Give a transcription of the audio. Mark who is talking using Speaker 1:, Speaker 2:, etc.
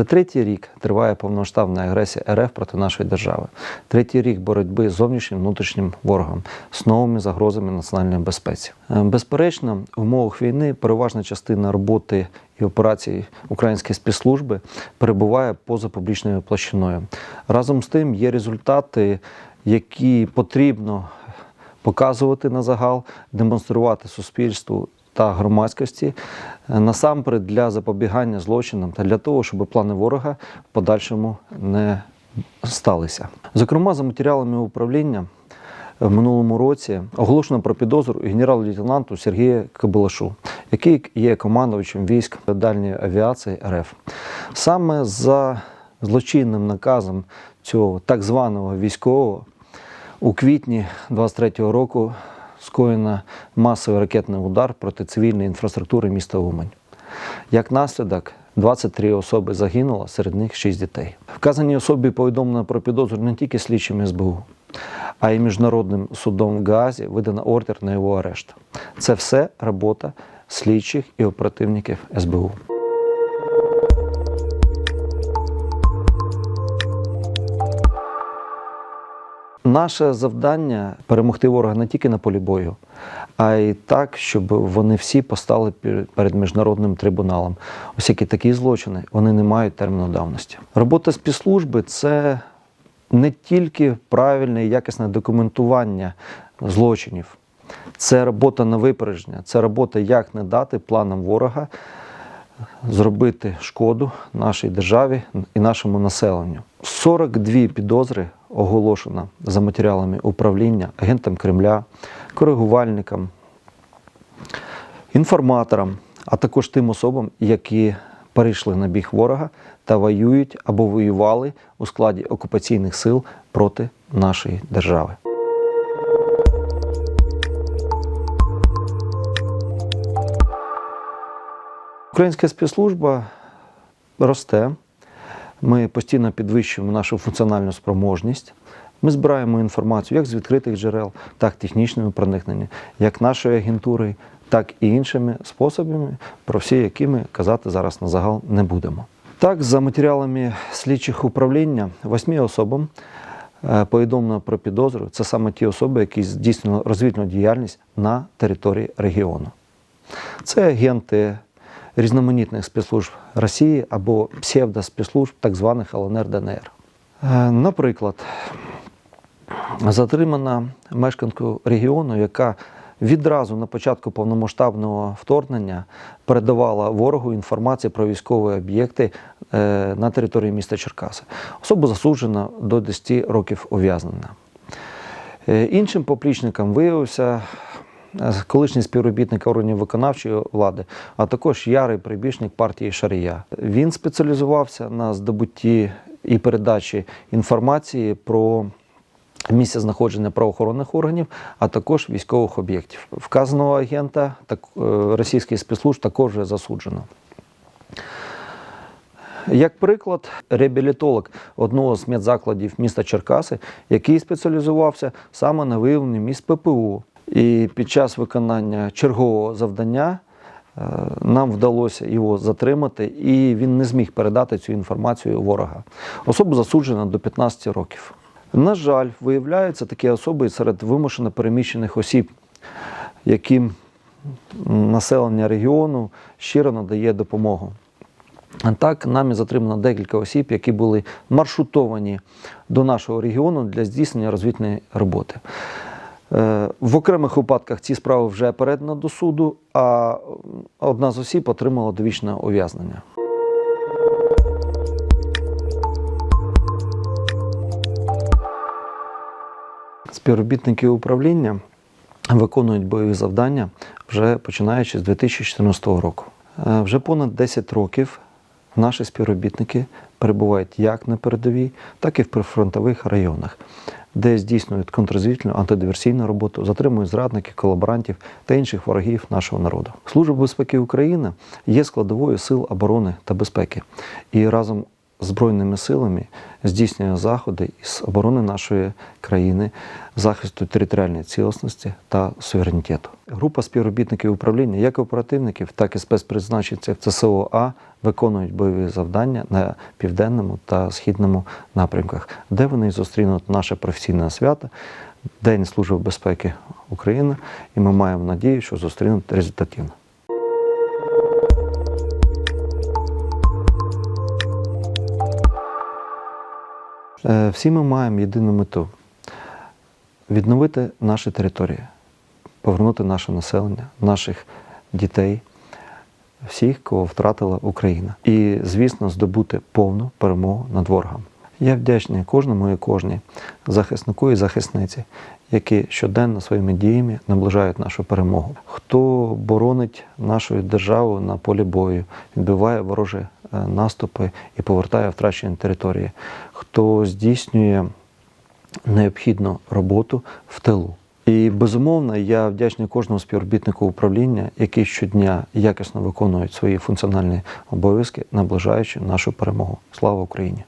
Speaker 1: Вже третій рік триває повномасштабна агресія РФ проти нашої держави. Третій рік боротьби з зовнішнім внутрішнім ворогом, з новими загрозами національної безпеці. Е, Безперечно, в умовах війни переважна частина роботи і операцій української спецслужби перебуває поза публічною площиною. Разом з тим є результати, які потрібно показувати на загал, демонструвати суспільству та громадськості е, насамперед для запобігання злочинам та для того, щоб плани ворога в подальшому не сталися. Зокрема, за матеріалами управління в минулому році оголошено про підозру генерал-лейтенанту Сергія Кабилашу, який є командувачем військ дальньої авіації РФ. Саме за злочинним наказом цього так званого військового у квітні 23-го року скоєно масовий ракетний удар проти цивільної інфраструктури міста Умань. Як наслідок, 23 особи загинуло, серед них 6 дітей. Вказаній особі повідомлено про підозру не тільки слідчим СБУ, а й міжнародним судом в Гаазі видано ордер на його арешт. Це все робота слідчих і оперативників СБУ. Наше завдання перемогти ворога не тільки на полі бою, а й так, щоб вони всі постали пер- перед міжнародним трибуналом. Оскільки такі злочини вони не мають терміну давності. Робота спецслужби це не тільки правильне і якісне документування злочинів, це робота на випередження, це робота, як не дати планам ворога зробити шкоду нашій державі і нашому населенню. 42 підозри оголошено за матеріалами управління агентам Кремля, коригувальникам, інформаторам, а також тим особам, які перейшли на біг ворога та воюють або воювали у складі окупаційних сил проти нашої держави. Українська спецслужба росте. Ми постійно підвищуємо нашу функціональну спроможність. Ми збираємо інформацію як з відкритих джерел, так і технічними проникненнями, як нашої агентури, так і іншими способами, про всі які ми казати зараз на загал не будемо. Так, за матеріалами слідчих управління, восьми особам е, повідомлено про підозру. Це саме ті особи, які здійснили розвідну діяльність на території регіону. Це агенти різноманітних спецслужб Росії або псевдоспецслужб так званих ЛНР ДНР. Е, Наприклад, затримана мешканку регіону, яка відразу на початку повномасштабного вторгнення передавала ворогу інформацію про військові об'єкти е, на території міста Черкаси. Особа засуджена до 10 років ув'язнення. Е, Іншим поплічником виявився колишній співробітник органів виконавчої влади, а також ярий прибічник партії Шарія. Він спеціалізувався на здобутті і передачі інформації про місце знаходження правоохоронних органів, а також військових об'єктів. Вказаного агента так, е, російських спецслужб також засуджено. Як приклад, реабілітолог одного з медзакладів міста Черкаси, який спеціалізувався саме на виявленні місць ППУ. І під час виконання чергового завдання е, нам вдалося його затримати, і він не зміг передати цю інформацію ворога. Особа засуджена до 15 років. На жаль, виявляються такі особи серед вимушено переміщених осіб, яким населення регіону щиро надає допомогу. Так, нами затримано декілька осіб, які були маршрутовані до нашого регіону для здійснення розвідної роботи. Е, В окремих випадках ці справи вже передано до суду, а одна з осіб отримала довічне ув'язнення. Співробітники управління виконують бойові завдання вже починаючи з 2014 року. Е, Вже понад 10 років наші співробітники перебувають як на передовій, так і в прифронтових районах, де здійснюють контррозвідувальну антидиверсійну роботу, затримують зрадників, колаборантів та інших ворогів нашого народу. Служба безпеки України є складовою сил оборони та безпеки і разом збройними силами здійснює заходи із оборони нашої країни, захисту територіальної цілісності та суверенітету. Група співробітників управління, як оперативників, так і спецпризначенців ЦСО А виконують бойові завдання на південному та східному напрямках, де вони зустрінуть наше професійне свято День Служби безпеки України, і ми маємо надію, що зустрінуть результативно. Е, Всі ми маємо єдину мету відновити наші території, повернути наше населення, наших дітей, всіх, кого втратила Україна. І, звісно, здобути повну перемогу над ворогом. Я вдячний кожному і кожній захиснику і захисниці, які щоденно своїми діями наближають нашу перемогу. Хто боронить нашу державу на полі бою, відбиває ворожі е, наступи і повертає втрачені території, хто здійснює необхідну роботу в тилу. І безумовно, я вдячний кожному співробітнику управління, який щодня якісно виконують свої функціональні обов'язки, наближаючи нашу перемогу. Слава Україні!